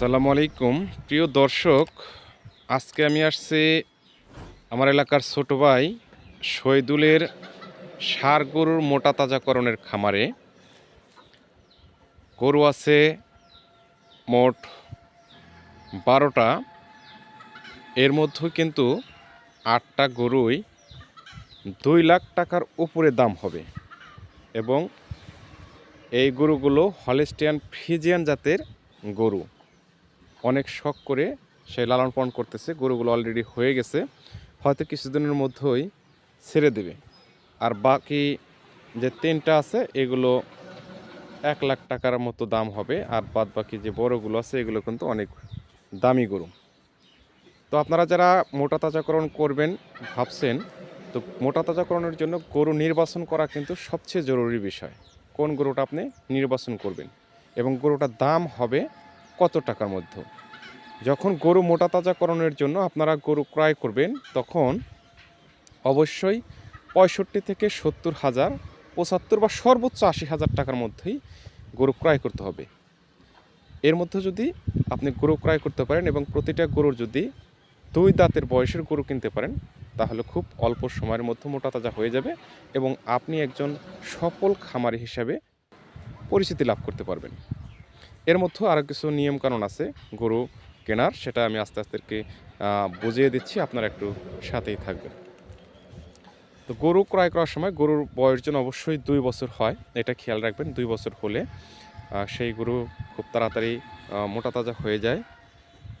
আসসালামু আলাইকুম। প্রিয় দর্শক, আজকে আমি আসছি আমার এলাকার ছোট ভাই শহীদুলের সার গরুর মোটা তাজাকরণের খামারে। গরু আছে মোট বারোটা। এর মধ্যে কিন্তু আটটা গরুই দুই লাখ টাকার উপরে দাম হবে এবং এই গরুগুলো হলিস্টিয়ান ফিজিয়ান জাতের গরু। অনেক শখ করে সে লালন পালন করতেছে, গরুগুলো অলরেডি হয়ে গেছে। হয়তো কিছুদিনের মধ্যেই ছেড়ে দেবে। আর বাকি যে তিনটা আছে, এগুলো এক লাখ টাকার মতো দাম হবে। আর বাদ বাকি যে বড়গুলো আছে, এগুলো কিন্তু অনেক দামি গরু। তো আপনারা যারা মোটা তাজাকরণ করবেন ভাবছেন, তো মোটা তাজাকরণের জন্য গরু নির্বাচন করা কিন্তু সবচেয়ে জরুরি বিষয়। কোন গরুটা আপনি নির্বাচন করবেন? এবং গরুটার দাম হবে কত টাকার মধ্যে? যখন গরু মোটা তাজাকরণের জন্য আপনারা গরু ক্রয় করবেন, তখন অবশ্যই পঁয়ষট্টি থেকে সত্তর হাজার, পঁচাত্তর বা সর্বোচ্চ আশি হাজার টাকার মধ্যেই গরু ক্রয় করতে হবে। এর মধ্যে যদি আপনি গরু ক্রয় করতে পারেন এবং প্রতিটা গরুর যদি দুই দাঁতের বয়সের গরু কিনতে পারেন, তাহলে খুব অল্প সময়ের মধ্যে মোটা তাজা হয়ে যাবে এবং আপনি একজন সফল খামারি হিসাবে পরিচিতি লাভ করতে পারবেন। এর মধ্যে আরও কিছু নিয়মকানুন আছে গরু কেনার সেটা আমি আস্তে আস্তে কি, বুঝিয়ে দিচ্ছি আপনারা একটু সাথেই থাকবেন। তো গরু ক্রয় করার সময় গরুর বয়স যেন অবশ্যই দুই বছর হয় এটা খেয়াল রাখবেন দুই বছর হলে সেই গরু খুব তাড়াতাড়ি মোটা তাজা হয়ে যায়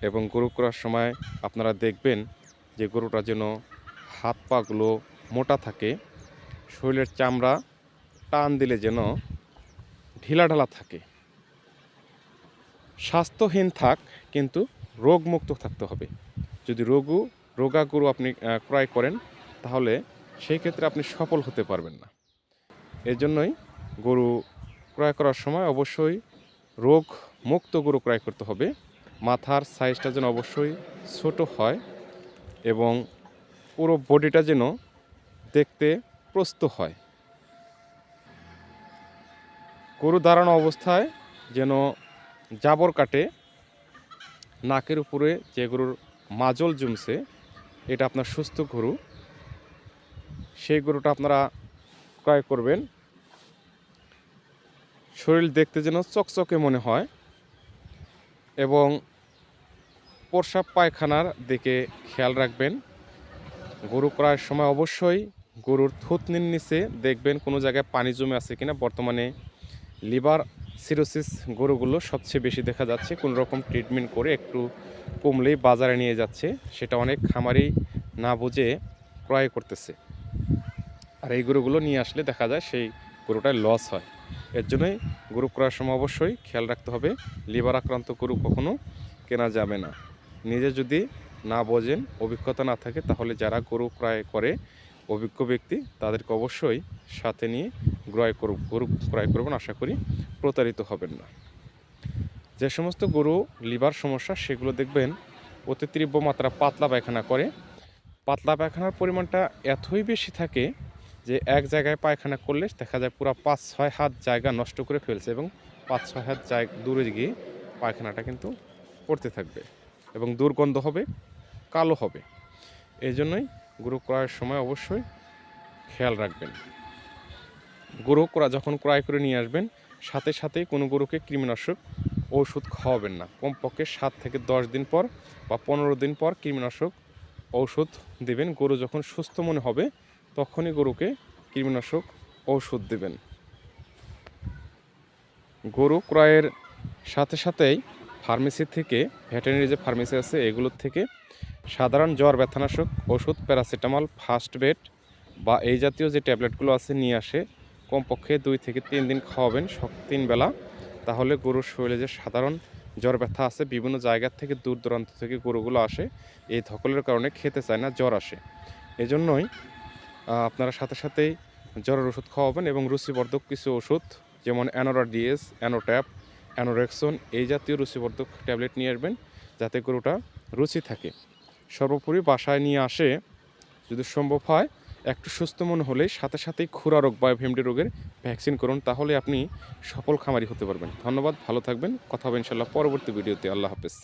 এবং গরু করার সময় আপনারা দেখবেন যে গরুটা যেন হাত পাগুলো মোটা থাকে শরীরের চামড়া টান দিলে যেন ঢিলাঢালা থাকে। স্বাস্থ্যহীন থাক, কিন্তু রোগমুক্ত থাকতে হবে। যদি রোগু রোগা গরু আপনি ক্রয় করেন, তাহলে সেই ক্ষেত্রে আপনি সফল হতে পারবেন না। এর জন্যই গরু ক্রয় করার সময় অবশ্যই রোগ মুক্ত গরু ক্রয় করতে হবে। মাথার সাইজটা যেন অবশ্যই ছোট হয় এবং পুরো বডিটা যেন দেখতে প্রস্ত হয়। গরু দাঁড়ানো অবস্থায় যেন জাবর কাটে, নাকের উপরে যে গরুর মাজল জমছে, এটা আপনার সুস্থ গরু। সেই গরুটা আপনারা ক্রয় করবেন। শরীর দেখতে যেন চকচকে মনে হয় এবং প্রসাব পায়খানার দিকে খেয়াল রাখবেন। গরু ক্রয়ের সময় অবশ্যই গরুর থুতনির নিচে দেখবেন কোনো জায়গায় পানি জমে আছে কিনা। বর্তমানে লিভার সিরোসিস গরুগুলো সবচেয়ে বেশি দেখা যাচ্ছে। কোনো রকম ট্রিটমেন্ট করে একটু কমলেই বাজারে নিয়ে যাচ্ছে। সেটা অনেক খামারি না বুঝে ক্রয় করতেছে। আর এই গরুগুলো নিয়ে আসলে দেখা যায় সেই গরুটায় লস হয়। এর জন্যই গরু ক্রয়ের সময় অবশ্যই খেয়াল রাখতে হবে, লিভার আক্রান্ত গরু কখনো কেনা যাবে না। নিজে যদি না বোঝেন, অভিজ্ঞতা না থাকে, তাহলে যারা গরু ক্রয় করে, অভিজ্ঞ ব্যক্তি, তাদেরকে অবশ্যই সাথে নিয়ে ক্রয় করু গরু ক্রয় করবেন আশা করি, প্রতারিত হবেন না। যে সমস্ত গরু লিভার সমস্যা, সেগুলো দেখবেন অতি তীব্র মাত্রা পাতলা পায়খানা করে। পাতলা পায়খানার পরিমাণটা এতই বেশি থাকে যে এক জায়গায় পায়খানা করলে দেখা যায় পুরো পাঁচ, ছয় হাত জায়গা নষ্ট করে ফেলছে এবং পাঁচ, ছয় হাত জায়গা দূরে গিয়ে পায়খানাটা কিন্তু করতে থাকবে এবং দুর্গন্ধ হবে, কালো হবে। এই জন্যই গরু ক্রয়ের সময় অবশ্যই খেয়াল রাখবেন। গরু ক্রয় যখন ক্রয় করে নিয়ে আসবেন, সাথে সাথেই কোনো গরুকে কৃমিনাশক ওষুধ খাওয়াবেন না। কমপক্ষে সাত থেকে দশ দিন পর বা পনেরো দিন পর কৃমিনাশক ঔষধ দেবেন। গরু যখন সুস্থ মনে হবে, তখনই গরুকে কৃমিনাশক ঔষধ দেবেন। গরু ক্রয়ের সাথে সাথেই ফার্মেসি থেকে, ভেটেরিনারি যে ফার্মেসি আছে, এগুলোর থেকে সাধারণ জ্বর ব্যথানাশক ওষুধ প্যারাসিটামল, ফার্স্ট বেড বা এই জাতীয় যে ট্যাবলেটগুলো আছে নিয়ে আসে কমপক্ষে দুই থেকে তিন দিন খাওয়াবেন তিন বেলা। তাহলে গরুর শরীরে যে সাধারণ জ্বর ব্যথা আছে, বিভিন্ন জায়গা থেকে দূর দূরান্ত থেকে গরুগুলো আসে, এই ধকলের কারণে খেতে চায় না, জ্বর আসে। এজন্যই আপনারা সাথে সাথেই জ্বরের ওষুধ খাওয়াবেন এবং রুচিবর্ধক কিছু ওষুধ, যেমন অ্যানোরা ডিএস অ্যানোট্যাপ, অ্যানোরেক্সন, এই জাতীয় রুচিবর্ধক ট্যাবলেট নিয়ে আসবেন, যাতে গরুটা রুচি থাকে। সর্বোপরি বাসায় নিয়ে আসে, যদি সম্ভব হয় একটু সুস্থ মন হলে সাথে সাথেই খুরা রোগ বা ভেমডি রোগের ভ্যাকসিন করুন, তাহলে আপনি সফল খামারি হতে পারবেন। ধন্যবাদ, ভালো থাকবেন। কথা হবে ইনশাল্লাহ পরবর্তী ভিডিওতে। আল্লাহ হাফেজ।